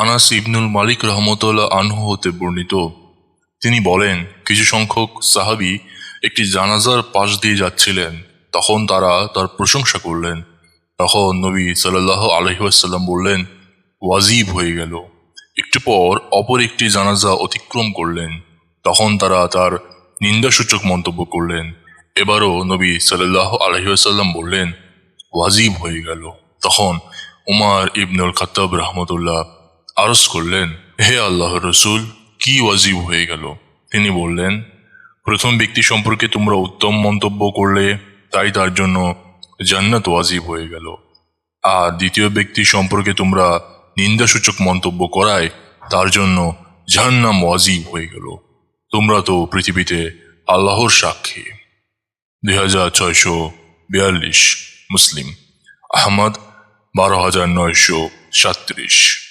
আনাস ইবনুল মালিক রহমতুল্লাহ আনহু হতে বর্ণিত। তিনি বলেন, কিছু সংখ্যক সাহাবি একটি জানাজার পাশ দিয়ে যাচ্ছিলেন। তখন তারা তার প্রশংসা করলেন। তখন নবী সাল্লাহ আলহিহাসাল্লাম বললেন, ওয়াজিব হয়ে গেল। একটু পর অপর একটি জানাজা অতিক্রম করলেন। তখন তারা তার নিন্দাসূচক মন্তব্য করলেন। এবারও নবী সাল্লাহ আলহিহাসাল্লাম বললেন, ওয়াজিব হয়ে গেল। তখন উমার ইবনুল খতাব রহমতুল্লাহ আরজ করলেন, হে আল্লাহ রসুল, কি ওয়াজিব হয়ে গেল? তিনি বললেন, প্রথম ব্যক্তি সম্পর্কে তোমরা উত্তম মন্তব্য করলে, তাই তার জন্য জান্নাত ওয়াজিব হয়ে গেল। আর দ্বিতীয় ব্যক্তি সম্পর্কে তোমরা নিন্দাসূচক মন্তব্য করায়, তার জন্য জাহান্নাম ওয়াজিব হয়ে গেল। তোমরা তো পৃথিবীতে আল্লাহর সাক্ষী। দুই হাজার ছয়শো বিয়াল্লিশ মুসলিম, আহমদ বারো হাজার নয়শো সাত্রিশ